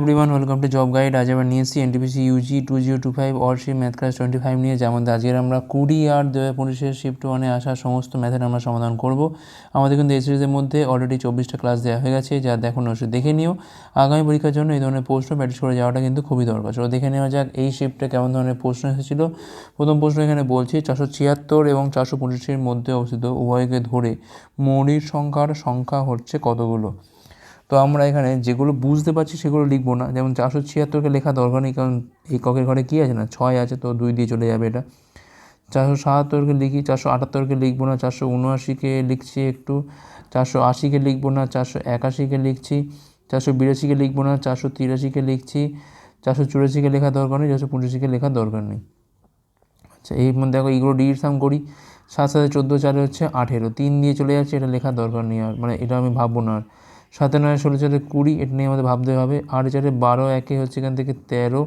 Everyone welcome to job guide আজ আমরা নিয়েছি NTPC UG two zero two five অর্শিপ math class twenty five নিয়ে। যেমন আজকের আমরা কুড়ি আট দু হাজার পঁচিশের শিফট ওয়ানে আসা সমস্ত ম্যাথের আমরা সমাধান করব। আমাদের কিন্তু এই মধ্যে অলরেডি চব্বিশটা ক্লাস দেওয়া হয়ে গেছে, যা দেখুন অবশ্যই দেখে নিও। আগামী পরীক্ষার জন্য এই ধরনের প্রশ্ন প্র্যাকটিস করে যাওয়াটা কিন্তু খুবই দরকার। চলো দেখে নেওয়া যাক এই শিফটে কেমন ধরনের প্রশ্ন এসেছিল। প্রথম প্রশ্ন এখানে বলছি, চারশো ছিয়াত্তর এবং চারশো পঁচিশের মধ্যে অবস্থিত উভয়কে ধরে মৌলিক সংখ্যার সংখ্যা হচ্ছে কতগুলো? তো আমরা এখানে যেগুলো বুঝতে পারছি সেগুলো লিখব না। যেমন চারশো ছিয়াত্তরকে লেখা দরকার নেই, কারণ এই ককের ঘরে কী আছে না? ছয় আছে তো দুই দিয়ে চলে যাবে এটা। চারশো সাতাত্তরকে লিখি, চারশো আটাত্তরকে লিখব না, চারশো উনআশিকে লিখছি একটু, চারশো আশিকে লিখব না, চারশো একাশিকে লিখছি, চারশো বিরাশিকে লিখব না, চারশো তিরাশিকে লিখছি, চারশো চুরাশিকে লেখা দরকার নেই, চারশো পঁচাশিকে লেখার দরকার নেই। আচ্ছা এই মধ্যে দেখো এইগুলো ডিসাম করি। সাত সাথে চোদ্দ চারে হচ্ছে আঠেরো, তিন দিয়ে চলে যাচ্ছে, এটা লেখার দরকার নেই আর মানে এটা আমি ভাববো না আর। সাথে নয়, ষোলো চারে কুড়ি, এটা নিয়ে আমাদের ভাবতে হবে। আট চারে বারো, একে হচ্ছে এখান থেকে তেরো।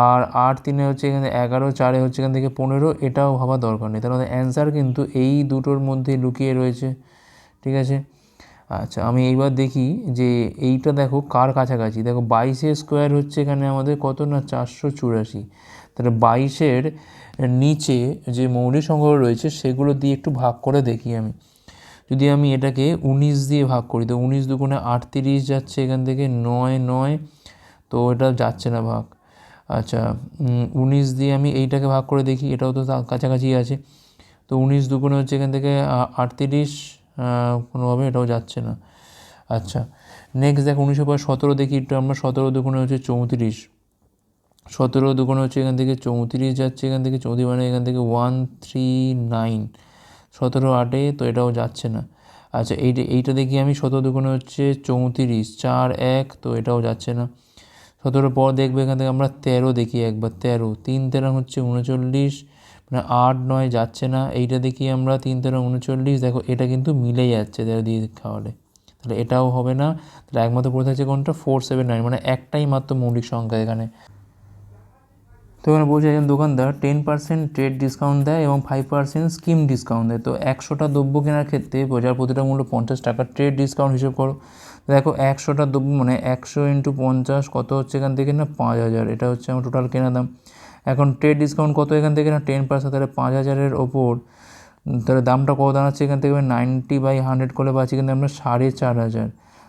আর আট তিনে হচ্ছে এখানে এগারো, চারে হচ্ছে এখান থেকে পনেরো, এটাও ভাবা দরকার নেই। তার মধ্যে অ্যান্সার কিন্তু এই দুটোর মধ্যে লুকিয়ে রয়েছে। ঠিক আছে? আচ্ছা আমি এইবার দেখি যে এইটা দেখো কার কাছাকাছি। দেখো বাইশের স্কোয়ার হচ্ছে এখানে আমাদের কত না? চারশো চুরাশি। তাহলে বাইশের নিচে যে মৌলিক সংখ্যাগুলো রয়েছে, সেগুলো দিয়ে একটু ভাগ করে দেখি আমি। যদি আমি এটাকে উনিশ দিয়ে ভাগ করি, তো উনিশ দুগুণে আটত্রিশ যাচ্ছে এখান থেকে নয় নয়, তো এটা যাচ্ছে না ভাগ। আচ্ছা উনিশ দিয়ে আমি এইটাকে ভাগ করে দেখি, এটাও তো কাছাকাছি আছে। তো উনিশ দুগুণে হচ্ছে এখান থেকে আটত্রিশ কোনোভাবে এটাও যাচ্ছে না। আচ্ছা নেক্সট দেখ উনিশশো পর সতেরো দেখি, একটু আমরা সতেরো দুগুণে হচ্ছে চৌত্রিশ। সতেরো দুগুণে হচ্ছে এখান থেকে চৌত্রিশ যাচ্ছে এখান থেকে, চৌত্রিশ মানে এখান থেকে ওয়ান থ্রি নাইন সতেরো আটে তো এটাও যাচ্ছে না। আচ্ছা এইটা এইটা দেখি আমি, সতেরো দুগুণে হচ্ছে চৌত্রিশ, চার এক তো এটাও যাচ্ছে না। সতেরোর পর দেখবে এখান থেকে আমরা তেরো দেখি একবার, তেরো। তিন তেরো হচ্ছে উনচল্লিশ মানে আট নয় যাচ্ছে না। এইটা দেখি আমরা, তিন তেরো উনচল্লিশ, দেখো এটা কিন্তু মিলে যাচ্ছে তেরো দিয়ে খাওয়ালে। তাহলে এটাও হবে না, তাহলে একমাত্র পড়ে থাকছে কোনটা? ফোর সেভেন নাইন মানে একটাই মাত্র মৌলিক সংখ্যা এখানে। তো এখানে বলছে একজন দোকানদার টেন পার্সেন্ট ট্রেড ডিসকাউন্ট দেয় এবং ফাইভ পার্সেন্ট স্কিম ডিসকাউন্ট দেয়। তো একশোটা দ্রব্য কেনার ক্ষেত্রে বাজার প্রতিটা মূল্য পঞ্চাশ টাকা ট্রেড ডিসকাউন্ট হিসেব করো। দেখো, একশোটা দ্রব্য মানে একশো ইন্টু পঞ্চাশ কত হচ্ছে এখান থেকে না? পাঁচ হাজার। এটা হচ্ছে আমার টোটাল কেনা দাম। এখন ট্রেড ডিসকাউন্ট কত এখান থেকে না? টেন পার্সেন্ট তাহলে পাঁচ হাজারের ওপর। তাহলে দামটা কত দাঁড়াচ্ছে এখান থেকে? নাইনটি বাই হান্ড্রেড করলে পাচ্ছি কিন্তু আমরা সাড়ে চার হাজার।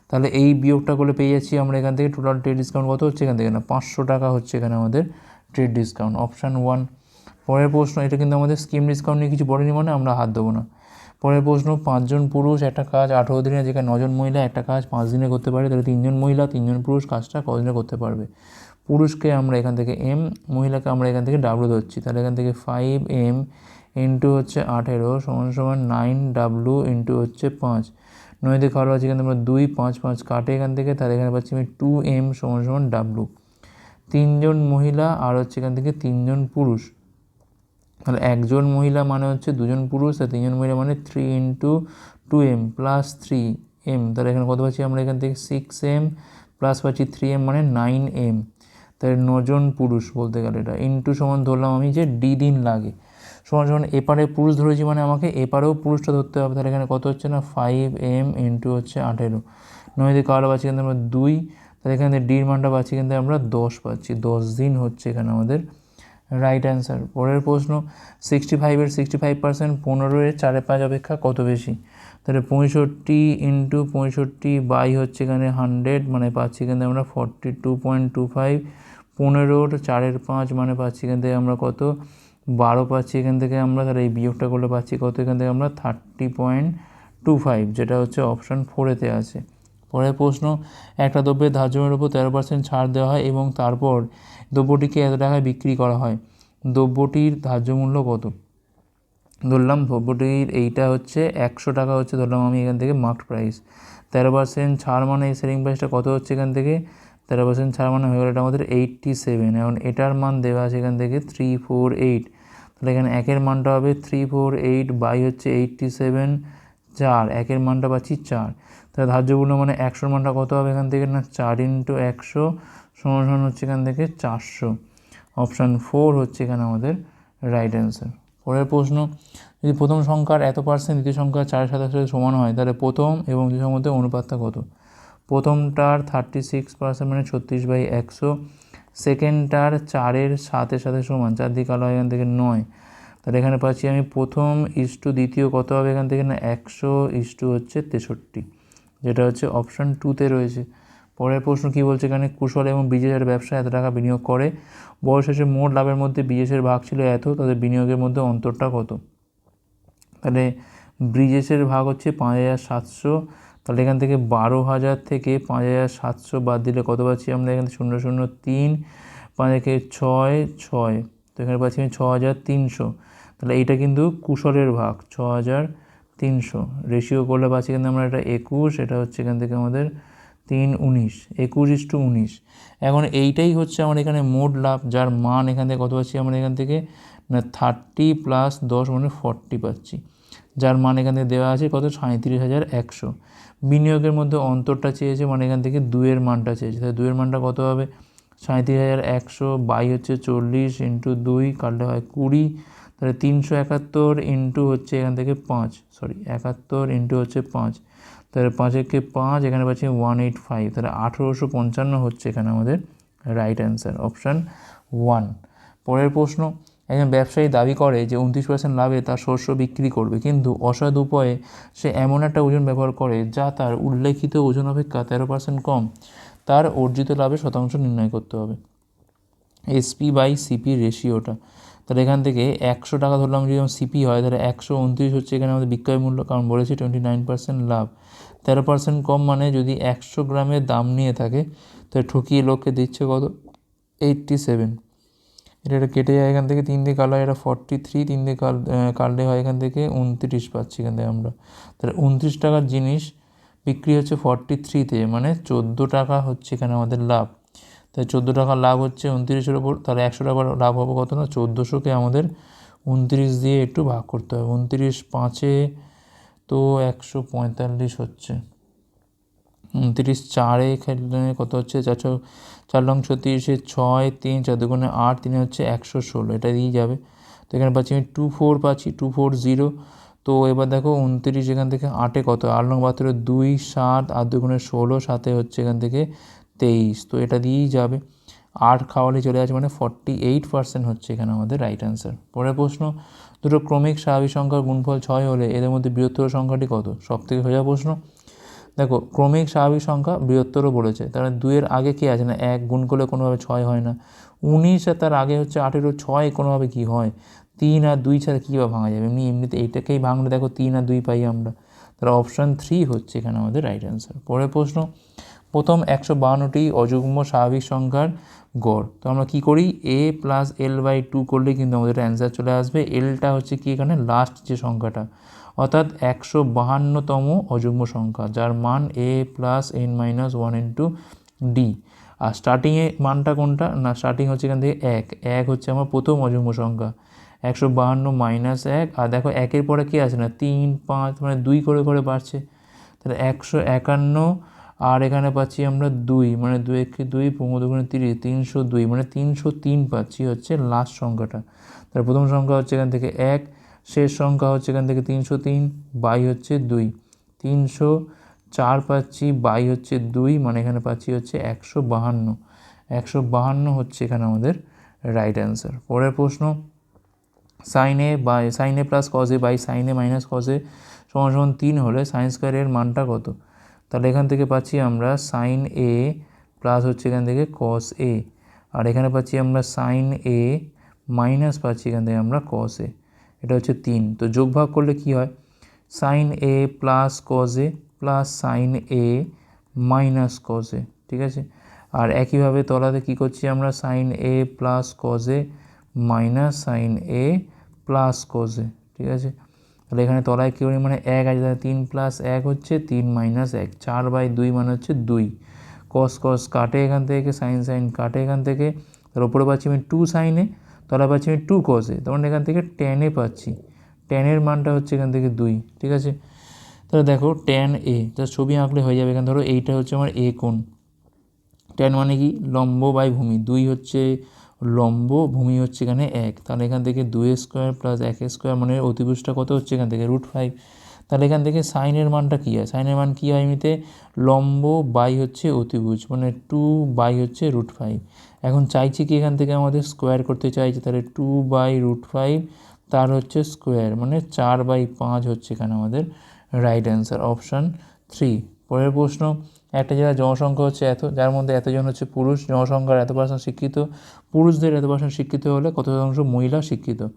তাহলে এই বিয়োগটা করলে পেয়ে যাচ্ছি আমরা এখান থেকে টোটাল ট্রেড ডিসকাউন্ট কত হচ্ছে এখান থেকে না? পাঁচশো টাকা হচ্ছে এখানে আমাদের ট্রেড ডিসকাউন্ট অপশান ওয়ান পরের প্রশ্ন, এটা কিন্তু আমাদের স্কিম ডিসকাউন্ট নিয়ে কিছু বলেনি মানে আমরা হাত দেবো না। পরের প্রশ্ন, পাঁচজন পুরুষ, একটা কাজ আঠেরো দিনে যেখানে নজন মহিলা, একটা কাজ পাঁচ দিনে করতে পারে, তাহলে তিনজন মহিলা, তিনজন পুরুষ কাজটা কদিনে করতে পারবে? পুরুষকে আমরা এখান থেকে এম মহিলাকে আমরা এখান থেকে ডাব্লু ধরছি। তাহলে এখান থেকে ফাইভ এম ইন্টু হচ্ছে আঠেরো সমান সমান নাইন ডাব্লু ইন্টু হচ্ছে পাঁচ। নয় দিয়ে খাওয়া আছে এখানে আমরা দুই, পাঁচ পাঁচ কাটে এখান থেকে, তাহলে এখানে পাচ্ছি আমি টু এম সমান সমান ডাব্লু তিনজন মহিলা আর হচ্ছে এখান থেকে তিনজন পুরুষ। তাহলে একজন মহিলা মানে হচ্ছে দুজন পুরুষ আর তিনজন মহিলা মানে three into two M plus three M তাহলে এখানে কত পাচ্ছি আমরা এখান থেকে সিক্স এম প্লাস পাচ্ছি থ্রি এম মানে নাইন এম তাহলে নজন পুরুষ বলতে গেলে এটা। ইন্টু সমান ধরলাম আমি যে ডি দিন লাগে। সমান সমান এপারে পুরুষ ধরেছি মানে আমাকে এপারেও পুরুষটা ধরতে হবে। তাহলে এখানে কত হচ্ছে না ফাইভ এম ইন্টু হচ্ছে আঠেরো। নয় দিয়ে কারও পাচ্ছি কিন্তু আমরা দুই তাহলে এখানে ডির মানটা পাচ্ছি কিন্তু আমরা দশ পাচ্ছি। দশ দিন হচ্ছে এখানে আমাদের রাইট অ্যান্সার পরের প্রশ্ন সিক্সটি ফাইভের সিক্সটি ফাইভ পার্সেন্ট পনেরোয়ের চারে পাঁচ অপেক্ষা কত বেশি? তাহলে পঁয়ষট্টি ইন্টু পঁয়ষট্টি বাই হচ্ছে এখানে হান্ড্রেড মানে পাচ্ছি কিন্তু আমরা forty two point two five পনেরোর চারের পাঁচ মানে পাচ্ছি এখান থেকে আমরা কত? বারো পাচ্ছি এখান থেকে আমরা, তাহলে এই বিয়োগটা করলে পাচ্ছি কত? এখান থেকে আমরা থার্টি পয়েন্ট টু ফাইভ যেটা হচ্ছে অপশান ফোরেতে আছে। পরের প্রশ্ন, একটা দ্রব্যের ধার্যমের উপর তেরো পার্সেন্ট ছাড় দেওয়া হয় এবং তারপর দ্রব্যটিকে এত টাকায় বিক্রি করা হয়। দ্রব্যটির ধার্য মূল্য কত? ধরলাম দ্রব্যটির এইটা হচ্ছে একশো টাকা হচ্ছে, ধরলাম আমি এখান থেকে মার্কড প্রাইস তেরো পার্সেন্ট ছাড় মানে এই সেলিং প্রাইসটা কত হচ্ছে এখান থেকে? তেরো পার্সেন্ট ছাড় মানে হয়ে গেল এটা আমাদের এইটটি সেভেন এখন এটার মান দেওয়া আছে এখান থেকে থ্রি ফোর এইট তাহলে এখানে একের মানটা হবে থ্রি ফোর এইট বাই হচ্ছে এইটটি সেভেন চার। একের মানটা পাচ্ছি চার। তাহলে ধার্যপূর্ণ মানে একশোর মানটা কত হবে এখান থেকে না? চার ইন্টু একশো সমান সমান হচ্ছে এখান থেকে চারশো। অপশান ফোর হচ্ছে এখানে আমাদের রাইট অ্যান্সার পরের প্রশ্ন, যদি প্রথম সংখ্যার এত পার্সেন্ট দ্বিতীয় সংখ্যা চার সাতাশের সমান হয়, তাহলে প্রথম এবং দ্বিতীয় মধ্যে অনুপাতটা কত? প্রথমটার থার্টি সিক্স পার্সেন্ট মানে ছত্রিশ বাই একশো সেকেন্ডটার চারের সাতের সাথে সমান চার দিকে আলো এখান থেকে নয়। তাহলে এখানে পাচ্ছি আমি প্রথম ইস্টু দ্বিতীয় কত হবে এখান থেকে না? একশো ইস্টু হচ্ছে তেষট্টি। যেটা হচ্ছে অপশান টুতে রয়েছে। পরের প্রশ্ন কী বলছে? এখানে কুশল এবং বিজয়ের ব্যবসা এত টাকা বিনিয়োগ করে। বয়স শেষে মোট লাভের মধ্যে বিজেসের ভাগ ছিল এত, তাদের বিনিয়োগের মধ্যে অন্তরটা কত? তাহলে ব্রিজেসের ভাগ হচ্ছে পাঁচ হাজার সাতশো। তাহলে এখান থেকে বারো হাজার থেকে পাঁচ হাজার সাতশো বাদ দিলে কত পাচ্ছি আমরা? এখানে শূন্য শূন্য, তিন, পাঁচ একে ছয় ছয়। তো এখানে পাচ্ছি আমি ছ হাজার তিনশো। তাহলে এইটা কিন্তু কুশলের ভাগ ছ হাজার তিনশো। রেশিও করলে পাচ্ছি কিন্তু আমরা এটা একুশ, এটা হচ্ছে এখান থেকে আমাদের তিন উনিশ, একুশ ইস টু উনিশ। এখন এইটাই হচ্ছে আমার এখানে মোট লাভ, যার মান এখান থেকে কত পাচ্ছি আমরা এখান থেকে? না থার্টি প্লাস দশ মানে ফর্টি পাচ্ছি। যার মান এখান থেকে দেওয়া আছে কত? সাঁত্রিশ হাজার একশো। বিনিয়োগের মধ্যে অন্তরটা চেয়েছে মানে এখান থেকে দুয়ের মানটা চেয়েছে। তাহলে দুয়ের মানটা কত হবে? সাঁত্রিশ হাজার একশো, বাই হচ্ছে চল্লিশ ইন্টু দুই কাটলে হয় কুড়ি। তাহলে তিনশো একাত্তর ইন্টু হচ্ছে এখান থেকে পাঁচ সরি একাত্তর ইন্টু হচ্ছে পাঁচ। তাহলে পাঁচ একে পাঁচ, এখানে পাচ্ছি ওয়ান এইট ফাইভ। তাহলে আঠেরোশো পঞ্চান্ন হচ্ছে এখানে আমাদের রাইট অ্যান্সার অপশান ওয়ান পরের প্রশ্ন, একজন ব্যবসায়ী দাবি করে যে উনত্রিশ পার্সেন্ট লাভে তার শস্য বিক্রি করবে, কিন্তু অসৎ উপায়ে সে এমন একটা ওজন ব্যবহার করে যা তার উল্লেখিত ওজন অপেক্ষা তেরো পার্সেন্ট কম। তার অর্জিত লাভের শতাংশ নির্ণয় করতে হবে। এসপি বাই সিপি রেশিওটা তাহলে এখান থেকে একশো টাকা ধরলাম, যদি আমার সিপি হয়, তাহলে একশো উনত্রিশ হচ্ছে এখানে আমাদের বিক্রয় মূল্য, কারণ বলেছি টোয়েন্টি নাইন পার্সেন্ট লাভ। তেরো পার্সেন্ট কম মানে যদি একশো গ্রামের দাম নিয়ে থাকে, তাহলে ঠকিয়ে লোককে দিচ্ছে কত? এইট্টি সেভেন এটা এটা কেটে যায় এখান থেকে, তিন দিয়ে কালো এটা ফর্টি থ্রি তিন দিয়ে কাল কাটলে হয় এখান থেকে, উনত্রিশ পাচ্ছি এখান থেকে আমরা। তাহলে উনত্রিশ টাকার জিনিস বিক্রি হচ্ছে ফর্টি থ্রিতে মানে চোদ্দ টাকা হচ্ছে এখানে আমাদের লাভ। তাই চোদ্দ টাকা লাভ হচ্ছে উনত্রিশের ওপর, তাহলে একশো টাকা লাভ হবে কত না? চোদ্দোশোকে আমাদের উনত্রিশ দিয়ে একটু ভাগ করতে হবে। উনত্রিশ পাঁচে তো একশো পঁয়তাল্লিশ হচ্ছে। উনত্রিশ চারে খেলে কত হচ্ছে? চারশো চার লং ছত্রিশে ছয়, তিন, চার দুগুণে আট, তিনে হচ্ছে একশো ষোলো। এটা দিয়েই যাবে। তো এখানে পাচ্ছি আমি টু ফোর পাচ্ছি, টু ফোর জিরো। তো এবার দেখো উনত্রিশ এখান থেকে আটে কত? আট লং বাহাত্তরে দুই, সাত আর দুগুণে ষোলো সাথে হচ্ছে এখান থেকে তেইশ, তো এটা দিয়েই যাবে। আট খাওয়ালে চলে আসে মানে ফর্টি এইট পার্সেন্ট হচ্ছে এখানে আমাদের রাইট অ্যান্সার পরের প্রশ্ন, দুটো ক্রমিক স্বাভাবিক সংখ্যার গুণফল ছয় হলে এদের মধ্যে বৃহত্তর সংখ্যাটি কত? সব থেকে সোজা প্রশ্ন। দেখো, ক্রমিক স্বাভাবিক সংখ্যা বৃহত্তরও বলেছে, তাহলে দুইয়ের আগে কী আছে না? এক গুণ করলে কোনোভাবে ছয় হয় না। উনিশ আর তার আগে হচ্ছে আঠেরো, ছয় কোনোভাবে কী হয়? তিন আর দুই ছাড়া কীভাবে ভাঙা যাবে? এমনি এমনিতে এইটাকেই ভাঙলে দেখো তিন আর দুই পাই আমরা। তাহলে অপশান থ্রি হচ্ছে এখানে আমাদের রাইট অ্যান্সার পরের প্রশ্ন প্রথম একশো বাহান্নটি অযুগ্ম স্বাভাবিক সংখ্যার গড়। তো আমরা কী করি? A plus L by two করলে কিন্তু আমাদের অ্যান্সার চলে আসবে। এলটা হচ্ছে কি এখানে? লাস্ট যে সংখ্যাটা। অর্থাৎ একশো বাহান্নতম অযুগ্ম সংখ্যা, যার মান A plus N minus one N two D আর স্টার্টিংয়ে মানটা কোনটা? না স্টার্টিং হচ্ছে এখান থেকে এক। এক হচ্ছে আমার প্রথম অযুগ্ম সংখ্যা। একশো বাহান্ন মাইনাস এক। আর দেখো, একের পরে কী আছে না? তিন, পাঁচ মানে দুই করে করে বাড়ছে। তাহলে একশো একান্ন আর এখানে পাচ্ছি আমরা দুই মানে দুই একে দুই পনেরো তিরিশ, তিনশো দুই মানে তিনশো তিন পাচ্ছি হচ্ছে লাস্ট সংখ্যাটা। তার প্রথম সংখ্যা হচ্ছে এখান থেকে এক, শেষ সংখ্যা হচ্ছে এখান থেকে তিনশো তিন, বাই হচ্ছে দুই। তিনশো চার পাচ্ছি, বাই হচ্ছে দুই মানে এখানে পাচ্ছি হচ্ছে একশো বাহান্ন। একশো বাহান্ন হচ্ছে এখানে আমাদের রাইট অ্যান্সার পরের প্রশ্ন sine A by sine A plus cos A by sine A minus cos A সমান সমান তিন হলে সাইন স্কোয়ারের মানটা কত? তাহলে এখান থেকে পাচ্ছি আমরা সাইন এ প্লাস হচ্ছে এখান থেকে কস এ আর এখানে পাচ্ছি আমরা সাইন এ মাইনাস পাচ্ছি এখান থেকে আমরা কস এ এটা হচ্ছে তিন। তো যোগ ভাগ করলে কি হয়? Sine A plus cos A plus sine A minus cos A ঠিক আছে? আর একইভাবে তলাতে কী করছি আমরা? Sine A plus cos A minus sine A plus cos A ঠিক আছে? তাহলে এখানে তলায় কী করি? মানে এক আছে, তাহলে তিন প্লাস এক হচ্ছে তিন মাইনাস এক। চার বাই দুই মানে হচ্ছে দুই। কস কস কাটে এখান থেকে সাইন সাইন কাটে এখান থেকে। তার উপরে পাচ্ছি আমি টু সাইনে তলায় পাচ্ছি আমি টু কসে তখন এখান থেকে টেনে পাচ্ছি। টেনের মানটা হচ্ছে এখান থেকে দুই, ঠিক আছে? তাহলে দেখো টেন এ তার ছবি আঁকলে হয়ে যাবে এখানে। ধরো এইটা হচ্ছে আমার এ কোণ। টেন মানে কি? লম্ব বাই ভূমি। দুই হচ্ছে লম্ব ভূমি হচ্ছে এখানে এক। তাহলে এখান থেকে দুই স্কোয়ার প্লাস এক স্কোয়ার মানে অতিভুজটা কত হচ্ছে এখান থেকে? রুট ফাইভ তাহলে এখান থেকে সাইনের মানটা কী হয়? সাইনের মান কী হয় এমনিতে? লম্ব বাই হচ্ছে অতিভুজ মানে টু বাই হচ্ছে রুট ফাইভ এখন চাইছি কি এখান থেকে আমাদের স্কোয়ার করতে চাইছি, তাহলে টু বাই রুট ফাইভ তার হচ্ছে স্কোয়ার মানে চার বাই পাঁচ হচ্ছে এখানে আমাদের রাইট অ্যান্সার অপশান থ্রি পরের প্রশ্ন একটা জেলার জনসংখ্যা হচ্ছে এত, যার মধ্যে এতজন হচ্ছে পুরুষ, জনসংখ্যার এত পার্সেন্ট শিক্ষিত। পুরুষদের এত পার্সেন্ট শিক্ষিত হলে কত শতাংশ মহিলা শিক্ষিত?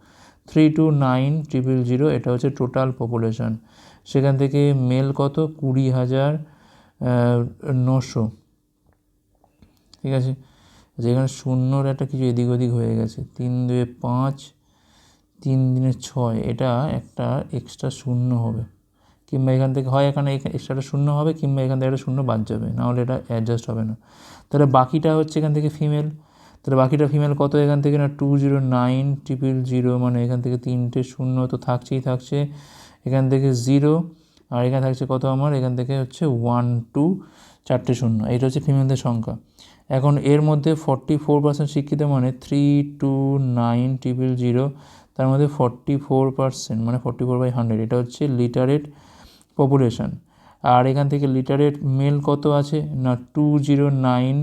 Three two nine triple zero এটা হচ্ছে টোটাল পপুলেশন সেখান থেকে মেল কত? কুড়ি হাজার নশো। ঠিক আছে? যেখানে শূন্যর একটা কিছু এদিক ওদিক হয়ে গেছে। তিন দুয়ে পাঁচ, তিন দিনে ছয়, এটা একটা এক্সট্রা শূন্য হবে। কিংবা এখান থেকে হয় এখানে এক্সট্রাটা শূন্য হবে, কিংবা এখান থেকে একটা শূন্য বাদ যাবে নাহলে এটা অ্যাডজাস্ট হবে না। তাহলে বাকিটা হচ্ছে এখান থেকে ফিমেল তাহলে বাকিটা ফিমেল কত? এখান থেকে না two zero nine triple zero মানে এখান থেকে তিনটে শূন্য তো থাকছেই থাকছে। এখান থেকে জিরো আর এখানে থাকছে কত আমার? এখান থেকে হচ্ছে ওয়ান টু চারটে শূন্য। এটা হচ্ছে ফিমেলদের সংখ্যা। এখন এর মধ্যে ফর্টি ফোর পার্সেন্ট শিক্ষিত মানে three two nine triple zero তার মধ্যে ফর্টি ফোর পার্সেন্ট মানে ফর্টি ফোর বাই হান্ড্রেড এটা হচ্ছে লিটারেট পপুলেশান আর এখান থেকে লিটারেট মেল কত আছে? না টু জিরো নাইন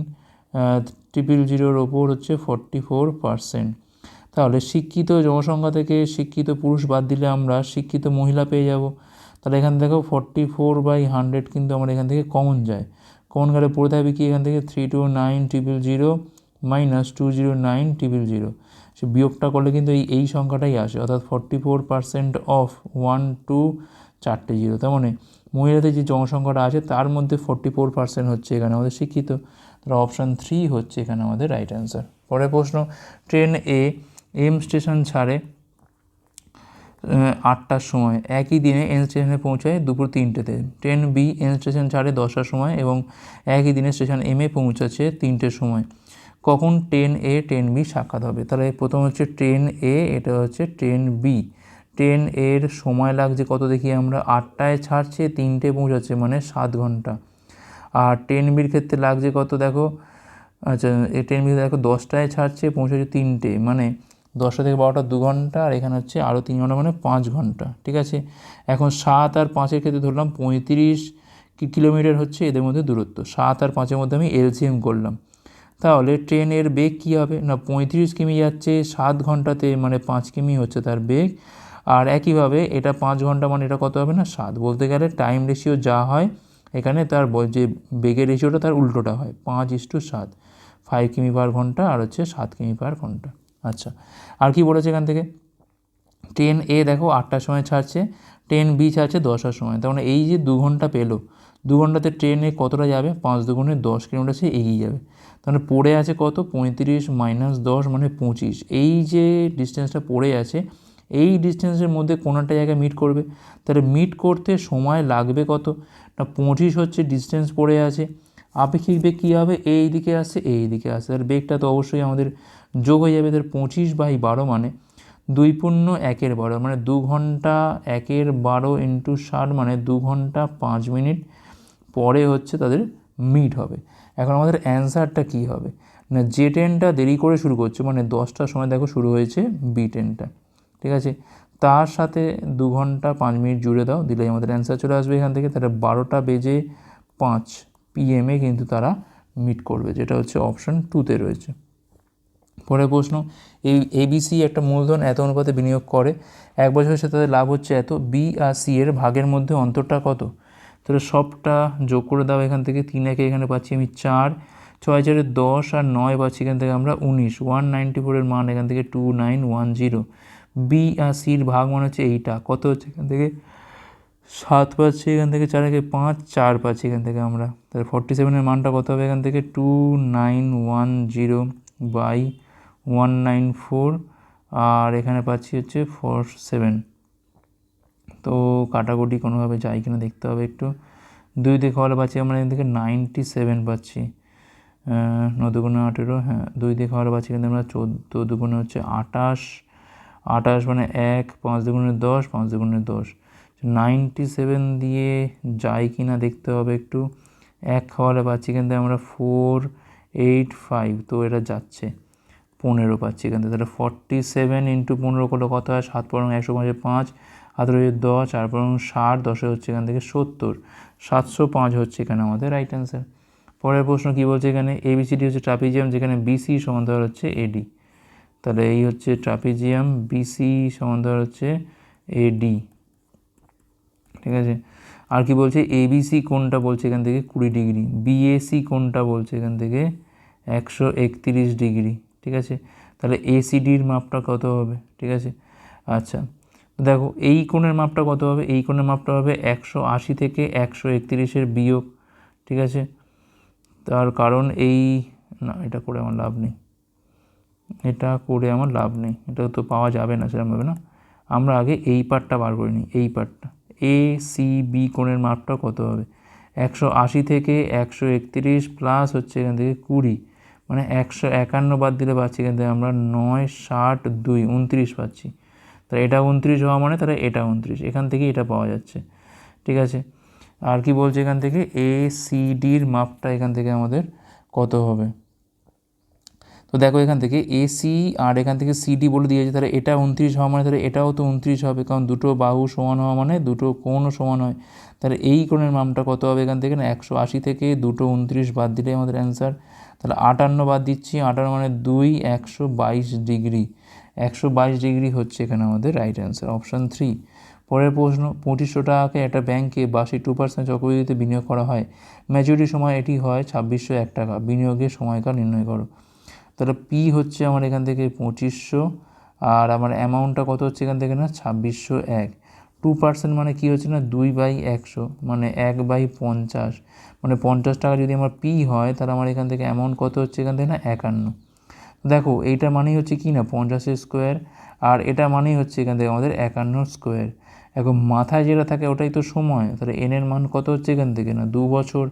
ট্রিপল জিরোর ওপর হচ্ছে ফর্টি ফোর পার্সেন্ট তাহলে শিক্ষিত জনসংখ্যা থেকে শিক্ষিত পুরুষ বাদ দিলে আমরা শিক্ষিত মহিলা পেয়ে যাব। তাহলে এখান থেকে ফর্টি ফোর বাই হান্ড্রেড কিন্তু আমার এখান থেকে কমন যায়। কমন গেলে পড়ে থাকবে কি? এখান থেকে three two nine triple zero minus two zero nine triple zero সে বিয়োগটা করলে কিন্তু এই এই সংখ্যাটাই আসে। অর্থাৎ forty four percent of one two চারটে জিরো। তার মানে মহিলাদের যে জনসংখ্যাটা আছে, তার মধ্যে ফর্টি ফোর পার্সেন্ট হচ্ছে এখানে আমাদের শিক্ষিত। তাহলে অপশান থ্রি হচ্ছে এখানে আমাদের রাইট অ্যান্সার পরের প্রশ্ন ট্রেন এ এম স্টেশন ছাড়ে আটটার সময়। একই দিনে এন স্টেশনে পৌঁছায় দুপুর তিনটেতে। ট্রেন বি এন স্টেশন ছাড়ে দশটার সময় এবং একই দিনে স্টেশন এম এ পৌঁছাচ্ছে তিনটের সময়। কখন ট্রেন এ ট্রেন বি সাক্ষাৎ হবে? তাহলে প্রথম হচ্ছে ট্রেন এ এটা হচ্ছে ট্রেন বি ট্রেন এর সময় লাগছে কত দেখি আমরা? আটটায় ছাড়ছে, তিনটে পৌঁছাচ্ছে মানে সাত ঘণ্টা। আর ট্রেন বির ক্ষেত্রে লাগছে কত দেখো? আচ্ছা এই ট্রেন বির দেখো দশটায় ছাড়ছে, পৌঁছাচ্ছে তিনটে মানে দশটা থেকে বারোটা দু ঘণ্টা, আর এখানে হচ্ছে আরও তিন ঘণ্টা মানে পাঁচ ঘণ্টা, ঠিক আছে? এখন সাত আর পাঁচের ক্ষেত্রে ধরলাম পঁয়ত্রিশ কিলোমিটার হচ্ছে এদের মধ্যে দূরত্ব। সাত আর পাঁচের মধ্যে আমি এলসিএম করলাম। তাহলে ট্রেনের বেগ কী হবে? না, পঁয়ত্রিশ কিমি যাচ্ছে, সাত ঘন্টাতে মানে পাঁচ কিমি হচ্ছে তার বেগ। আর একইভাবে এটা পাঁচ ঘণ্টা মানে এটা কত হবে না? সাত। বলতে গেলে টাইম রেশিও যা হয়, এখানে তার যে বেগের রেশিওটা তার উল্টোটা হয়। পাঁচ ইস টু সাত। ফাইভ কিমি পার ঘণ্টা আর হচ্ছে সাত কিমি পার ঘণ্টা। আচ্ছা আর কি বলেছে এখান থেকে? ট্রেন এ দেখো, আটটার সময় ছাড়ছে। ট্রেন বি ছাড়ছে দশটার সময়। তার মানে এই যে দু ঘণ্টা পেল, দু ঘন্টাতে ট্রেনে কতটা যাবে? পাঁচ দু দুগুণে দশ কিলোমিটার সে এগিয়ে যাবে। তাহলে পড়ে আছে কত? পঁয়ত্রিশ মাইনাস দশ মানে পঁচিশ। এই যে ডিস্টেন্সটা পড়ে আছে এই ডিস্টেন্সের মধ্যে কোনো একটা জায়গায় মিট করবে? তাহলে মিট করতে সময় লাগবে কত? না পঁচিশ হচ্ছে ডিস্টেন্স পড়ে আছে। আপেক্ষিক বেগ কী হবে? এই দিকে আসছে, এই দিকে আসছে। তাহলে বেগটা তো অবশ্যই আমাদের যোগ হয়ে যাবে। তাহলে পঁচিশ বাই বারো মানে দুই পূর্ণ একের বারো মানে দু ঘণ্টা একের বারো ইন্টু ষাট মানে দু ঘণ্টা পাঁচ মিনিট পরে হচ্ছে তাদের মিট হবে। এখন আমাদের অ্যান্সারটা কী হবে? না যে ট্রেনটা দেরি করে শুরু করছে মানে দশটার সময় দেখো শুরু হয়েছে বি ট্রেনটা ঠিক আছে? তার সাথে দু ঘণ্টা পাঁচ মিনিট জুড়ে দাও দিলে আমাদের অ্যান্সার চলে আসবে এখান থেকে। তাহলে বারোটা বেজে পাঁচ পিএমে কিন্তু তারা মিট করবে, যেটা হচ্ছে অপশান টুতে রয়েছে। পরের প্রশ্ন, এই এবিসি একটা মূলধন এত অনুপাতে বিনিয়োগ করে, এক বছরের সাথে তাদের লাভ হচ্ছে এত বি আর সি এর ভাগের মধ্যে অন্তরটা কত? তাহলে সবটা যোগ করে দাও এখান থেকে, তিন একে এখানে পাচ্ছি আমি চার, ছয় চারে দশ আর নয় পাচ্ছি এখান থেকে আমরা উনিশ ওয়ান নাইনটি ফোরের মান এখান থেকে two nine one zero B আর সির ভাগ মানে হচ্ছে এইটা। কত হচ্ছে এখান থেকে? সাত পাচ্ছি এখান থেকে, চার একে পাঁচ, চার পাচ্ছি এখান থেকে আমরা। তাহলে ফর্টি সেভেনের মানটা কত হবে এখান থেকে? Two nine one zero by one nine four আর এখানে পাচ্ছি হচ্ছে ফোর সেভেন তো কাটাকুটি কোনোভাবে যায় কিনা দেখতে হবে একটু। দুই দিকে হলে পাচ্ছি আমরা এখান থেকে নাইনটি সেভেন পাচ্ছি নদুগুণে আঠেরো হ্যাঁ দুই দিকে হলে পাচ্ছি কিন্তু আমরা চোদ্দ, দুগুণে হচ্ছে আটাশ আটাশ মানে এক, পাঁচ দুগুণে দশ, পাঁচ দুগুণে দশ। নাইনটি সেভেন দিয়ে যায় কি না দেখতে হবে একটু। এক খাওয়ালে পাচ্ছি কিন্তু আমরা ফোর এইট ফাইভ তো এটা যাচ্ছে। পনেরো পাচ্ছি এখান থেকে। তাহলে ফর্টি সেভেন ইন্টু পনেরো করলে কত হয়? সাত পনেরো একশো পাঁচে পাঁচ হাতে রয়েছে দশ আর পনেরো ষাট, দশে হচ্ছে এখান থেকে সত্তর। সাতশো পাঁচ হচ্ছে এখানে আমাদের রাইট অ্যান্সার পরের প্রশ্ন কী বলছে এখানে? এবিসিডি হচ্ছে ট্রাপিজিয়াম যেখানে বিসি সমান্তরাল হচ্ছে এডি তাহলে এই হচ্ছে ট্রাপিজিয়াম বিসি সমান্তরাল হচ্ছে এডি ঠিক আছে? আর কি বলছে? এবিসি কোনটা বলছে এখান থেকে? কুড়ি ডিগ্রি। বিএসি কোনটা বলছে এখান থেকে? একশো একত্রিশ ডিগ্রি। ঠিক আছে? তাহলে এসিডির মাপটা কত হবে? ঠিক আছে? আচ্ছা দেখো, এই কোণের মাপটা কত হবে? এই কোণের মাপটা হবে একশো আশি থেকে একশো একত্রিশের বিয়োগ। ঠিক আছে? তার কারণ এই, না, এটা করে আমার লাভ নেই। এটা করে আমার লাভ নেই। এটা তো পাওয়া যাবে না সেরকমভাবে না। আমরা আগে এই পার্টটা বার করে নিই, এই পার্টটা। এ সি বি কোণের মাপটা কত হবে? একশো আশি থেকে একশো একত্রিশ প্লাস হচ্ছে এখান থেকে কুড়ি। মানে একশো একান্ন বাদ দিলে পাচ্ছি এখান থেকে আমরা নয়, ষাট, দুই, উনত্রিশ পাচ্ছি। তাহলে এটা উনত্রিশ হওয়া মানে তাহলে এটা উনত্রিশ। এখান থেকে এটা পাওয়া যাচ্ছে। ঠিক আছে? আর কি বলছে এখান থেকে? এ সি ডির মাপটা এখান থেকে আমাদের কত হবে? তো দেখো এখান থেকে এসি আর এখান থেকে সিডি বলে দিয়েছে, তাহলে এটা উনত্রিশ হওয়া মানে তাহলে এটাও তো উনত্রিশ হবে, কারণ দুটো বাহু সমান হওয়া মানে দুটো কোণও সমান হয়। তাহলে এই কোণের মাপটা কত হবে এখান থেকে? না, একশো আশি থেকে দুটো উনত্রিশ বাদ দিলে আমাদের অ্যান্সার তাহলে আটান্ন বাদ দিচ্ছি, আটান্ন মানে দুই, একশো বাইশ ডিগ্রি। একশো বাইশ ডিগ্রি হচ্ছে এখানে আমাদের রাইট অ্যান্সার অপশান থ্রি পরের প্রশ্ন, পঁচিশশো টাকাকে একটা ব্যাংকে বাসি টু পার্সেন্ট চক্রবৃদ্ধিতে বিনিয়োগ করা হয়। ম্যাচুরিটির সময় এটি হয় ছাব্বিশশো এক টাকা, বিনিয়োগের সময়কাল নির্ণয় করো। তাহলে পি হচ্ছে আমার এখান থেকে পঁচিশশো, আর আমার অ্যামাউন্টটা কত হচ্ছে এখান থেকে না? ছাব্বিশশো এক। টু পার্সেন্ট মানে কী হচ্ছে না? দুই বাই একশো মানে এক বাই পঞ্চাশ। মানে পঞ্চাশ টাকা যদি আমার পি হয়, তাহলে আমার এখান থেকে অ্যামাউন্ট কত হচ্ছে এখান থেকে না? একান্ন। দেখো, এইটা মানেই হচ্ছে কি না? পঞ্চাশের স্কোয়ার আর এটা মানেই হচ্ছে এখান থেকে আমাদের একান্ন স্কোয়ার এখন মাথায় যেটা থাকে, ওটাই তো সময়। তাহলে এনের মান কত হচ্ছে এখান থেকে না? দু বছর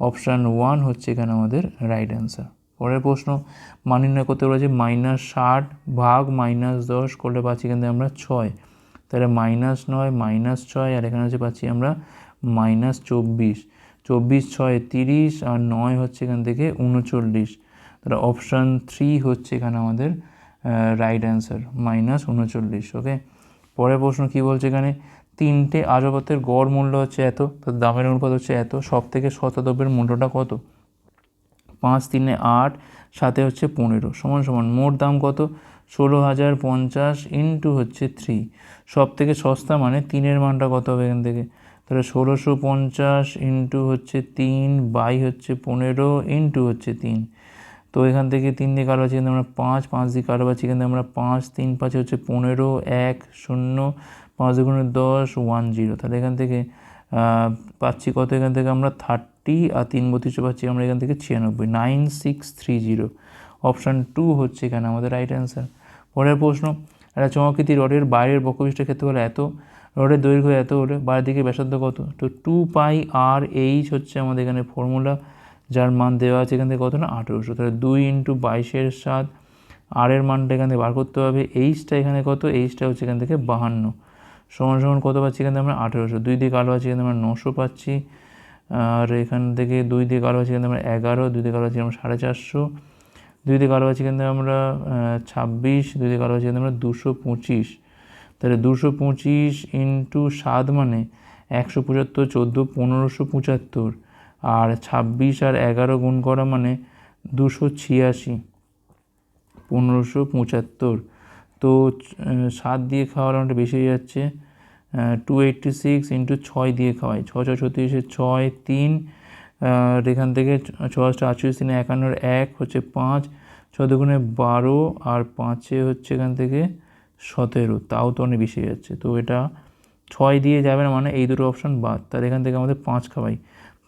অপশান ওয়ান হচ্ছে এখানে আমাদের রাইট অ্যান্সার পরের প্রশ্ন মান নির্ণয় করতে বলেছে মাইনাস ষাট ভাগ মাইনাস দশ, করলে পাচ্ছি থেকে আমরা ছয়। তাহলে মাইনাস নয় মাইনাস ছয়, আর এখানে হচ্ছে পাচ্ছি আমরা মাইনাস চব্বিশ। চব্বিশ ছয় তিরিশ, আর নয় হচ্ছে এখান থেকে উনচল্লিশ। তাহলে অপশান থ্রি হচ্ছে এখানে আমাদের রাইট অ্যান্সার মাইনাস উনচল্লিশ ওকে পরের প্রশ্ন কী বলছে এখানে? তিনটে আসবাবপত্রের গড় মূল্য হচ্ছে এত, তার দামের অনুপাত হচ্ছে এত সব থেকে শতদ্রব্যের মূল্যটা কত? পাঁচ তিনে আট সাথে হচ্ছে পনেরো। সমান সমান মোট দাম কত? ষোলো হাজার পঞ্চাশ ইন্টু হচ্ছে থ্রি। সব থেকে সস্তা মানে তিনের মানটা কত হবে এখান থেকে? তাহলে ষোলোশো পঞ্চাশ ইন্টু হচ্ছে তিন বাই হচ্ছে পনেরো ইন্টু হচ্ছে তিন। তো এখান থেকে তিন দিয়ে কালো আছে কিন্তু আমরা পাঁচ পাঁচ দিয়ে কালো পাচ্ছি কিন্তু আমরা পাঁচ, তিন, পাঁচে হচ্ছে পনেরো, এক, শূন্য, পাঁচ দুগুণে দশ, ওয়ান, জিরো। তাহলে এখান থেকে পাচ্ছি কত এখান থেকে? আমরা থার্টি আর তিন বত্রিশে পাচ্ছি আমরা এখান থেকে ছিয়ানব্বই। Nine six three zero option two হচ্ছে এখানে আমাদের রাইট অ্যান্সার পরের প্রশ্ন, একটা চমকৃতি রডের বাইরের বক্ষবিষ্টের ক্ষেত্রে হলে এত, রডের দৈর্ঘ্য এত হলে বাইরের দিকে ব্যাসার্ধ কত? তো টু পাই আর এইচ হচ্ছে আমাদের এখানে ফর্মুলা যার মান দেওয়া আছে এখান থেকে কত না? আঠেরোশো। তাহলে দুই ইন্টু বাইশের সাত আর এর মানটা এখান থেকে বার করতে হবে। এইচটা এখানে কত? এইচটা হচ্ছে এখান থেকে বাহান্ন। সমান সমান কত পাচ্ছি এখান থেকে আমরা আঠেরোশো। দুই দিয়ে কালো পাচ্ছি এখান আমরা নশো পাচ্ছি। আর এখান থেকে দুই দিয়ে কালো পাচ্ছি এখান আমরা এগারো, দুই দিয়ে কালো পাচ্ছি আমরা সাড়ে চারশো। দুই দিয়ে কালো পাচ্ছি এখান আমরা ছাব্বিশ, দুই দিয়ে কালো পাচ্ছি এখান আমরা দুশো পঁচিশ। তাহলে দুশো পঁচিশ ইন্টু সাত মানে একশো পঁচাত্তর, চোদ্দ, পনেরোশো পঁচাত্তর। আর ছাব্বিশ আর এগারো গুণ করা মানে দুশো ছিয়াশি, পনেরোশো পঁচাত্তর। তো সাত দিয়ে খাওয়ার অনেকটা বেশি হয়ে যাচ্ছে। টু এইটটি সিক্স ইন্টু ছয় দিয়ে খাওয়াই। ছ ছয়, ছত্রিশে ছয়, তিন আর এখান থেকে ছশো আটচল্লিশ, তিনে, একান্নর এক হচ্ছে পাঁচ, ছ দুগুণে বারো আর পাঁচে হচ্ছে এখান থেকে সতেরো। তাও তো অনেক বেশি যাচ্ছে। তো এটা ছয় দিয়ে যাবে না মানে এই দুটো অপশান বাদ। তার এখান থেকে আমাদের পাঁচ খাওয়াই।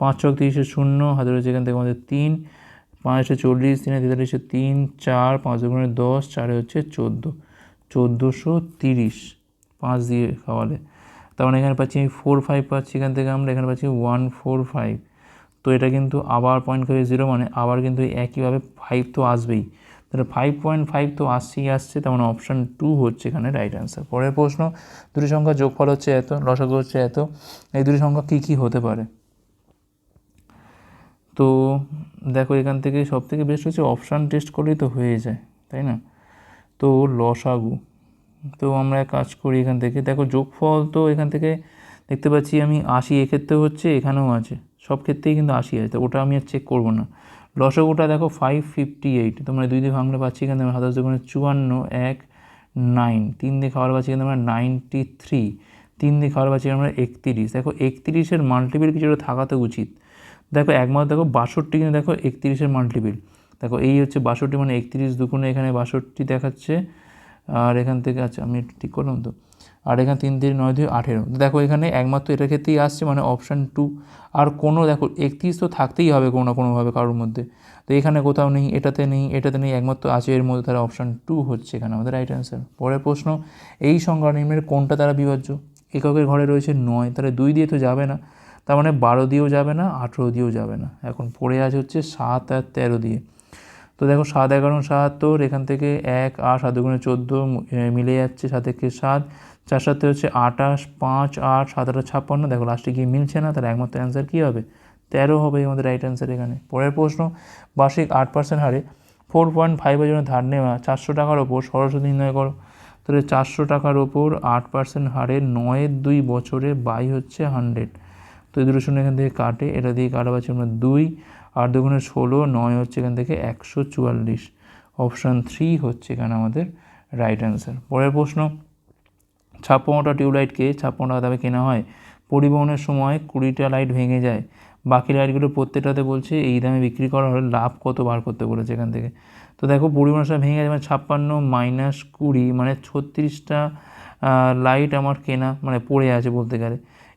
পাঁচ ছক তিরিশে শূন্য হাতে রয়েছে এখান থেকে আমাদের তিন পাঁচশো চল্লিশ, তিনে তেতাল্লিশে তিন, চার, পাঁচ দুগুণে দশ, চারে হচ্ছে চোদ্দ। চোদ্দোশো তিরিশ। পাঁচ দিয়ে খাওয়ালে। তার মানে এখানে পাচ্ছি আমি ফোর ফাইভ পাচ্ছি, এখান থেকে আমরা এখানে পাচ্ছি ওয়ান ফোর ফাইভ তো এটা কিন্তু আবার পয়েন্ট করে জিরো মানে আবার কিন্তু একইভাবে ফাইভ তো আসবেই। তাহলে ফাইভ পয়েন্ট ফাইভ তো আসছেই, আসছে, তার মানে অপশান টু হচ্ছে এখানে রাইট অ্যান্সার পরের প্রশ্ন, দুটি সংখ্যা যোগফল হচ্ছে এত লসাগু হচ্ছে এত। এই দুটি সংখ্যা কী কী হতে পারে? তো দেখো এখান থেকে সব থেকে বেস্ট হচ্ছে অপশান টেস্ট করলেই তো হয়ে যায়, তাই না? তো লসাগু। তো আমরা কাজ করি এখান থেকে। দেখো যোগফল তো এখান থেকে দেখতে পাচ্ছি আমি আশি, এক্ষেত্রেও হচ্ছে এখানেও আছে। সব ক্ষেত্রেই কিন্তু আশি আছে, তো ওটা আমি আর চেক করব না। লসগোটা দেখো ফাইভ ফিফটি এইট তোমরা দুই দিয়ে ভাঙলে পাচ্ছি এখানে আমরা সাতাশ দুগুণে চুয়ান্ন, এক নাইন তিন দিয়ে খাবার পাচ্ছি এখানে আমরা নাইনটি থ্রি তিন দিয়ে খাবার পাচ্ছি আমরা একত্রিশ। দেখো একত্রিশের মাল্টিপিল কিছুটা থাকাতে উচিত। দেখো একমাত্র দেখো বাষট্টি কিন্তু দেখো একত্রিশের মাল্টিপিল দেখো, এই হচ্ছে বাষট্টি মানে একত্রিশ দুগুণে এখানে বাষট্টি দেখাচ্ছে। আর এখান থেকে আচ্ছা আমি ঠিক করলাম তো। আর এখানে তিন তিন নয় দুই আঠেরো। দেখো, এখানে একমাত্র এটার ক্ষেত্রেই আসছে মানে অপশান টু আর কোনো, দেখো, একত্রিশ তো থাকতেই হবে কোনো না কোনোভাবে কারোর মধ্যে। তো এখানে কোথাও নেই, এটাতে নেই এটাতে নেই, একমাত্র আছে, এর মধ্যে তারা অপশান টু হচ্ছে এখানে আমাদের রাইট অ্যান্সার পরের প্রশ্ন, এই সংখ্যা নিম্নের কোনটা তারা বিভাজ্য? এককের ঘরে রয়েছে নয়, তাহলে দুই দিয়ে তো যাবে না। তার মানে বারো দিয়েও যাবে না, আঠেরো দিয়েও যাবে না। এখন পড়ে আছে হচ্ছে সাত আর তেরো দিয়ে। তো দেখো সাত এগারো সাতাত্তর, এখান থেকে এক, আট, সাত দুগুণে চোদ্দ মিলে যাচ্ছে সাত একে সাত। চার সাথে হচ্ছে আটাশ, পাঁচ, আট, সাত আট ছাপ্পান্ন। দেখো লাস্টে গিয়ে মিলছে না, তাহলে একমাত্র অ্যান্সার কী হবে? তেরো হবে আমাদের রাইট অ্যান্সার এখানে। পরের প্রশ্ন, বার্ষিক আট পার্সেন্ট হারে ফোর পয়েন্ট ফাইভের জন্য ধার নেওয়া চারশো টাকার ওপর সরস্বতী নির্ণয় করো। তাহলে চারশো টাকার ওপর আট পার্সেন্ট হারে নয়ের দুই বছরে বাই হচ্ছে হান্ড্রেড তো এই দুটো শূন্য এখান থেকে কাটে, এটা দিয়ে কাটা পাচ্ছি আমরা দুই। আর দুগুণে ষোলো, নয় হচ্ছে এখান থেকে একশো চুয়াল্লিশ। অপশান থ্রি হচ্ছে এখানে আমাদের রাইট অ্যান্সার পরের প্রশ্ন, ছাপ্পান্নটা টিউবলাইটকে ছাপ্পান্ন টাকা দামে কেনা হয়? পরিবহনের সময় কুড়িটা লাইট ভেঙে যায়। বাকি লাইটগুলো প্রত্যেকটাতে বলছে এই দামে বিক্রি করা হলে লাভ কত বার করতে বলেছে এখান থেকে। তো দেখো, পরিবহনের সময় ভেঙে যায় মানে ছাপ্পান্ন মাইনাস কুড়ি মানে ছত্রিশটা লাইট আমার কেনা মানে পড়ে আছে বলতে গেলে।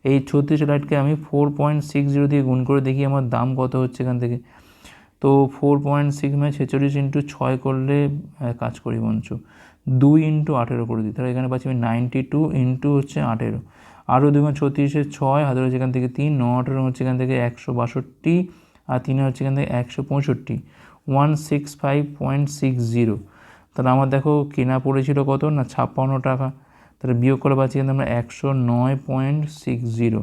এই ছত্রিশ লাইটকে আমি ফোর পয়েন্ট সিক্স জিরো দিয়ে গুণ করে দেখি আমার দাম কত হচ্ছে এখান থেকে। তো ফোর পয়েন্ট সিক্স মানে ছেচল্লিশ ইন্টু ছয় করলে কাজ করি মঞ্চ দুই ইন্টু আঠেরো করে দিই। তাহলে এখানে পাচ্ছি আমি নাইনটি টু ইন্টু হচ্ছে আঠেরো। আরও দুগুণ ছত্রিশে ছয় হাতের হচ্ছে এখান থেকে তিন, ন, আঠেরো হচ্ছে এখান থেকে একশো বাষট্টি, আর তিনে হচ্ছে এখান থেকে একশো পঁয়ষট্টি। One six five point six zero তাহলে আমার দেখো কেনা পড়েছিল কত? না, ছাপ্পান্ন টাকা। তাহলে বিয়োগ করে পাচ্ছি কিন্তু আমরা একশো নয় পয়েন্ট সিক্স জিরো,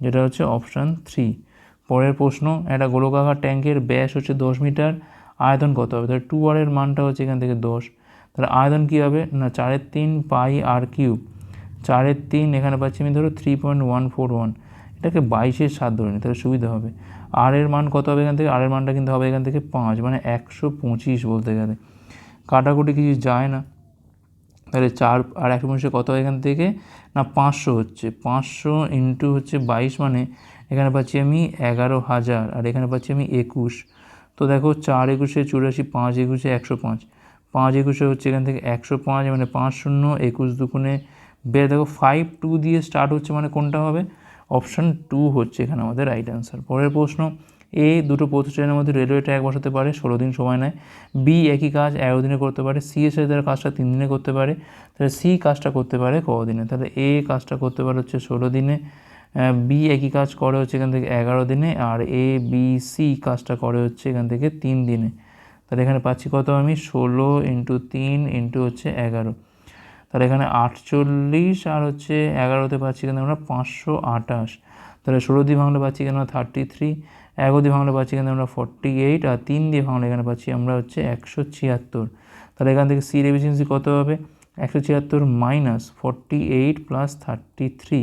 যেটা হচ্ছে অপশান থ্রি। পরের প্রশ্ন, একটা গোলকাকার ট্যাঙ্কের ব্যাস হচ্ছে দশ মিটার, আয়তন কত হবে? তাহলে টু আরের মানটা হচ্ছে এখান থেকে দশ। তাহলে আয়তন কী হবে? না, চারের তিন পাই আর কিউব। চারের তিন এখানে পাচ্ছি আমি ধরো three point one four one এটাকে বাইশের সাত ধরে নিই, তাহলে সুবিধা হবে। আর এর মান কত হবে এখান থেকে? আর এর মানটা কিন্তু হবে এখান থেকে পাঁচ মানে একশো পঁচিশ বলতে গেলে। কাটাকুটি কিছু যায় না। তাহলে চার আর একশো পঁচিশে কত এখান থেকে? না, পাঁচশো হচ্ছে। পাঁচশো ইন্টু হচ্ছে বাইশ মানে এখানে পাচ্ছি আমি এগারো হাজার আর এখানে পাচ্ছি আমি একুশ। তো দেখো চার একুশে চুরাশি, পাঁচ একুশে একশো পাঁচ। পাঁচ একুশে হচ্ছে এখান থেকে একশো পাঁচ মানে পাঁচ শূন্য, একুশ দুগুণে বের দেখো ফাইভ টু দিয়ে স্টার্ট হচ্ছে মানে কোনটা হবে? অপশান টু হচ্ছে এখানে আমাদের রাইট অ্যান্সার পরের প্রশ্ন এ দুটো প্রতিষ্ঠানের মধ্যে রেলওয়ে ট্র্যাক বসাতে পারে, ষোলো দিন সময় নেয়। বি একই কাজ এগারো দিনে করতে পারে সি এর সাথে তারা কাজটা তিন দিনে করতে পারে। তাহলে সি কাজটা করতে পারে কদিনে? তাহলে এ কাজটা করতে পারে হচ্ছে ষোলো দিনে বি একই কাজ করে হচ্ছে এখান থেকে এগারো দিনে, আর এ বি সি কাজটা করে হচ্ছে এখান থেকে তিন দিনে। তাহলে এখানে পাচ্ছি কত আমি? ষোলো ইন্টু তিন ইন্টু হচ্ছে এগারো। তাহলে এখানে আটচল্লিশ আর হচ্ছে এগারোতে পাচ্ছি কিন্তু আমরা পাঁচশো আটাশ তাহলে ষোলো দিয়ে ভাঙলে পাচ্ছি কেন থার্টি থ্রি এগারো দিয়ে ভাঙলে পাচ্ছি কিন্তু আমরা ফর্টি এইট আর তিন দিয়ে ভাঙলে এখানে পাচ্ছি আমরা হচ্ছে একশো ছিয়াত্তর। তাহলে এখান থেকে সির এফিসিয়েন্সি কত হবে? একশো ছিয়াত্তর minus forty eight plus thirty three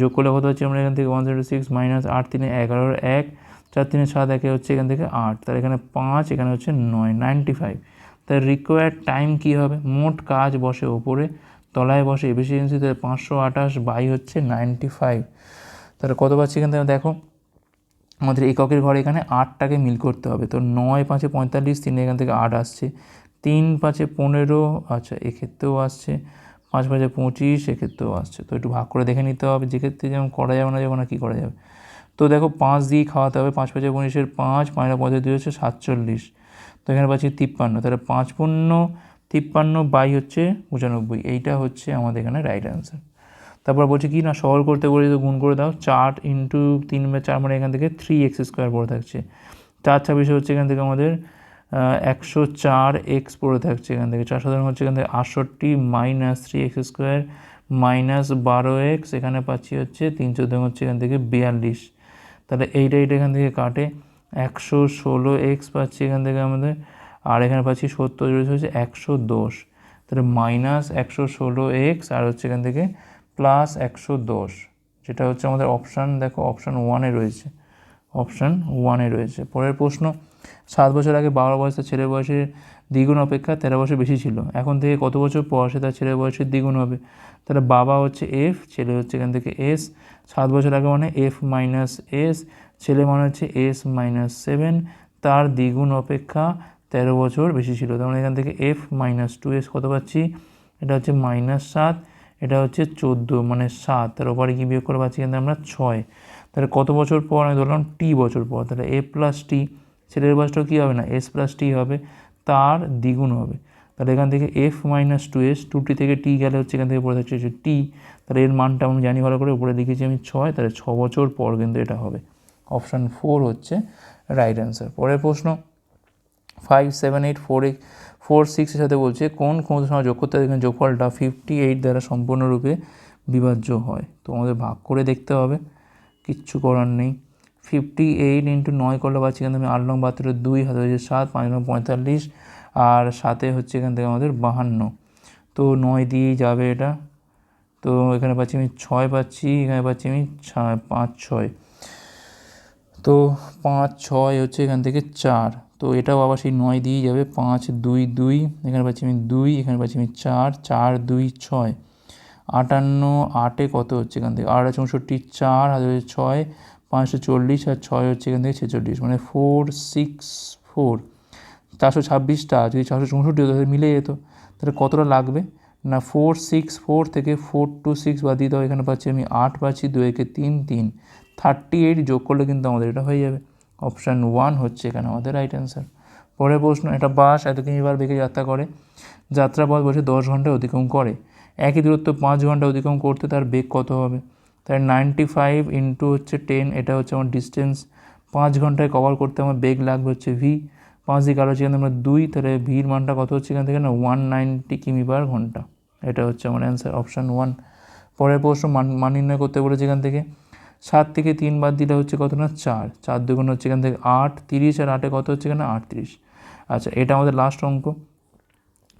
যোগ করলে কত হচ্ছে? আমরা এখান থেকে ওয়ান জিরো সিক্স মাইনাস আট তিনে এগারোর এক, চার তিনে সাত একে হচ্ছে এখান থেকে আট। তাহলে এখানে পাঁচ, এখানে হচ্ছে নয় নাইনটি ফাইভ তার রিকোয়ার্ড টাইম কী হবে? মোট কাজ বসে ওপরে, তলায় বসে এফিসিয়েন্সি তাহলে পাঁচশো আঠাশ বাই হচ্ছে নাইনটি ফাইভ তাহলে কত পাচ্ছি এখান থেকে? দেখো আমাদের এককের ঘরে এখানে আটটাকে মিল করতে হবে। তো নয় পাঁচে পঁয়তাল্লিশ, তিন এখান থেকে আট আসছে। তিন পাঁচে পনেরো আচ্ছা এক্ষেত্রেও আসছে। পাঁচ পাঁচে পঁচিশ, এক্ষেত্রেও আসছে। তো একটু ভাগ করে দেখে নিতে হবে যেক্ষেত্রে যেমন করা যাবে না যাবে না কী করা যাবে। তো দেখো পাঁচ দিয়ে খাওয়াতে হবে। পাঁচ পাঁচে উনিশের পাঁচ পাঁচ পঁয়ত্রিশ দুই হচ্ছে সাতচল্লিশ। তো এখানে পাচ্ছি তিপ্পান্ন। তাহলে পাঁচ পূর্ণ তিপ্পান্ন বাই হচ্ছে পঁচানব্বই। এইটা হচ্ছে আমাদের এখানে রাইট অ্যান্সার তারপর বলছে কি, না, সহল করতে বলে তো গুণ করে দাও, চার ইন্টু তিন বা চার মানে এখান থেকে থ্রি এক্স স্কোয়ার পড়ে থাকছে। চার ছাব্বিশে হচ্ছে এখান থেকে আমাদের একশো চার এক্স পড়ে থাকছে এখান থেকে। চার সাধারণ হচ্ছে এখান থেকে আটষট্টি minus three x square minus বারো এক্স এখানে পাচ্ছি হচ্ছে তিন চোদ্দ হচ্ছে এখান থেকে বিয়াল্লিশ। তাহলে এইটা এইটা এখান থেকে কাটে, একশো ষোলো এক্স পাচ্ছি এখান থেকে আমাদের, আর এখানে পাচ্ছি সত্তর হচ্ছে একশো দশ। তাহলে মাইনাস একশো ষোলো এক্স আর হচ্ছে এখান থেকে প্লাস একশো দশ, যেটা হচ্ছে আমাদের অপশান দেখো অপশান ওয়ানে রয়েছে অপশান ওয়ানে রয়েছে। পরের প্রশ্ন, সাত বছর আগে বারো বয়সে ছেলের বয়সের দ্বিগুণ অপেক্ষা তেরো বছর বেশি ছিল, এখন থেকে কত বছর পর তার ছেলের বয়সের দ্বিগুণ হবে? তাহলে বাবা হচ্ছে এফ ছেলে হচ্ছে এখান থেকে এস সাত বছর আগে মানে এফ মাইনাস এস ছেলে মানে হচ্ছে এস মাইনাস সেভেন তার দ্বিগুণ অপেক্ষা তেরো বছর বেশি ছিল, তার মানে এখান থেকে এফ মাইনাস টু এস কত পাচ্ছি? এটা হচ্ছে মাইনাস সাত এটা হচ্ছে চোদ্দ মানে সাত। তার ওপারে কি বিয়োগ করে পাচ্ছি কিন্তু আমরা ছয়। তাহলে কত বছর পর আমি ধরলাম টি বছর পর? তাহলে এ প্লাস টি ছেলের বয়সটাও কী হবে না? এস প্লাস টি হবে, তার দ্বিগুণ হবে। তাহলে এখান থেকে F minus two S two T থেকে টি গেলে হচ্ছে এখান থেকে পড়ে থাকছে হচ্ছে টি তাহলে এর মানটা আমি জানি ভালো করে, উপরে লিখেছি আমি ছয়, তাহলে ছ বছর পর কিন্তু এটা হবে। অপশান ফোর হচ্ছে রাইট অ্যান্সার পরের প্রশ্ন five seven eight four four সিক্সের সাথে বলছে, কোন ক্ষমতার সময় যোগ করতে এখানে যোগফলটা ফিফটি এইট দ্বারা সম্পূর্ণরূপে বিভাজ্য হয়। তো আমাদের ভাগ করে দেখতে হবে, কিচ্ছু করার নেই। ফিফটি এইট ইন্টু নয় করলে পাচ্ছি এখান থেকে আট নং বাহাত্তর দুই হাতে হচ্ছে সাত, পাঁচ নং পঁয়তাল্লিশ, আর সাথে হচ্ছে এখান থেকে আমাদের বাহান্ন। তো নয় দিয়েই যাবে এটা। তো এখানে পাচ্ছি আমি ছয় পাচ্ছি, এখানে পাচ্ছি আমি পাঁচ, ছয়। তো পাঁচ, ছয় হচ্ছে এখান থেকে চার। তো এটাও আবার সেই নয় দিয়েই যাবে। পাঁচ, দুই দুই, এখানে পাচ্ছি আমি দুই, এখানে পাচ্ছি আমি চার চার, দুই, ছয়। আটান্ন, আটে কত হচ্ছে এখান থেকে? আট, চৌষট্টি, চার, হাজার ছয়, পাঁচশো চল্লিশ, আর ছয় হচ্ছে এখান থেকে ছেচল্লিশ মানে ফোর সিক্স ফোর চারশো ছাব্বিশটা, যদি চারশো চৌষট্টি হতো মিলে যেত। তাহলে কতটা লাগবে? না ফোর সিক্স ফোর থেকে ফোর টু সিক্স বাদ দিতে হবে এখানে পাচ্ছি আমি আট পাচ্ছি দু একে তিন তিন। থার্টি এইট যোগ করলে কিন্তু আমাদের এটা হয়ে যাবে। অপশান ওয়ান হচ্ছে এখানে আমাদের রাইট অ্যান্সার পরের প্রশ্ন, এটা বাস এত কিমিবার বেগে যাত্রা করে। যাত্রাপথ বসে দশ ঘণ্টা অতিক্রম করে। একই দূরত্ব পাঁচ ঘণ্টা অতিক্রম করতে তার বেগ কত হবে? তাই নাইনটি ফাইভ ইন্টু হচ্ছে টেন এটা হচ্ছে আমার ডিস্টেন্স পাঁচ ঘন্টায় কভার করতে আমার বেগ লাগবে হচ্ছে ভি পাঁচ দিকে আলো হচ্ছে আমরা দুই, তাহলে ভির মানটা কত হচ্ছে এখান থেকে না? ওয়ান নাইনটি কিমি পার ঘণ্টা। এটা হচ্ছে আমার অ্যান্সার অপশান ওয়ান পরের প্রশ্ন, মান মান নির্ণয় করতে বলেছে এখান থেকে। সাত থেকে তিন বাদ দিলে হচ্ছে কত না? চার। চার দুগুণ হচ্ছে এখান থেকে আট, তিরিশ আর আটে কত হচ্ছে এখানে? আটত্রিশ। আচ্ছা এটা আমাদের লাস্ট অঙ্ক।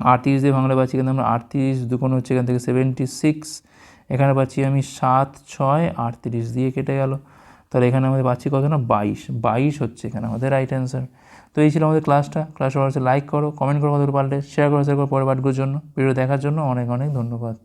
আটত্রিশ দিয়ে ভাঙলে পাচ্ছি এখানে আমরা আটত্রিশ দুগুণ হচ্ছে এখান থেকে সেভেন্টি সিক্স এখানে পাচ্ছি আমি সাত, ছয়, আটত্রিশ দিয়ে কেটে গেল। তাহলে এখানে আমাদের পাচ্ছি কত না? বাইশ। বাইশ হচ্ছে এখানে আমাদের রাইট অ্যান্সার তো এই ছিল আমাদের ক্লাসটা ক্লাস হচ্ছে লাইক করো কমেন্ট করো কত পারলে শেয়ার করো শেয়ার করো পরের পাঠগুলোর জন্য। ভিডিও দেখার জন্য অনেক অনেক ধন্যবাদ।